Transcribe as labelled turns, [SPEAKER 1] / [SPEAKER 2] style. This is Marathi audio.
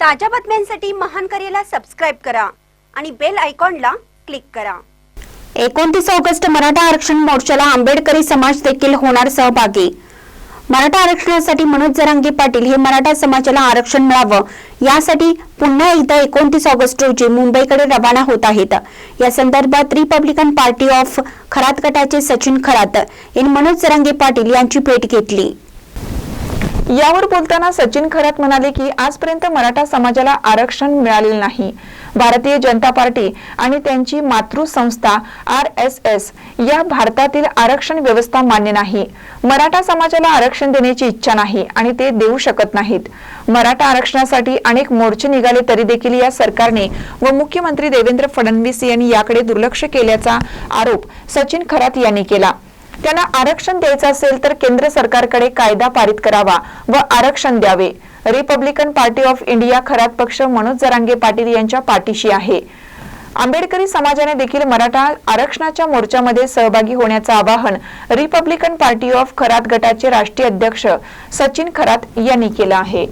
[SPEAKER 1] ताज्या बातम्यांसाठी महान करेला सबस्क्राईब करा आणि बेल आयकॉनला क्लिक करा.
[SPEAKER 2] एकोणतीस ऑगस्ट मराठा आरक्षण मोर्चाला आंबेडकरी समाज देखील होणार सहभागी. मराठा आरक्षणासाठी मनोज जरांगे पाटील हे मराठा समाजाला आरक्षण मिळावं यासाठी पुन्हा एकदा एकोणतीस ऑगस्ट रोजी मुंबईकडे रवाना होत आहेत. या संदर्भात रिपब्लिकन पार्टी ऑफ खरात गटाचे सचिन खरात यांनी मनोज जरांगे पाटील यांची भेट घेतली.
[SPEAKER 3] यावर बोलताना सचिन खरात म्हणाले की आजपर्यंत मराठा समाजाला आरक्षण मिळालेलं नाही. भारतीय जनता पार्टी आणि त्यांची मातृसंस्था आर एस एस या भारतातील आरक्षण व्यवस्था मान्य नाही. मराठा समाजाला आरक्षण देण्याची इच्छा नाही आणि ते देऊ शकत नाहीत. मराठा आरक्षणासाठी अनेक मोर्चे निघाले तरी देखील या सरकारने व मुख्यमंत्री देवेंद्र फडणवीस यांनी याकडे दुर्लक्ष केल्याचा आरोप सचिन खरात यांनी केला. त्यांना आरक्षण द्यायचं असेल तर केंद्र सरकारकडे कायदा पारित करावा व आरक्षण द्यावे. Republican Party of India Kharat पक्ष मनोज जरांगे पाटील यांच्या पाठीशी आहे. आंबेडकरी समाजाने देखील मराठा आरक्षणाच्या मोर्चामध्ये सहभागी होण्याचं आवाहन रिपब्लिकन पार्टी ऑफ खरात गटाचे राष्ट्रीय अध्यक्ष सचिन खरात यांनी केलं आहे.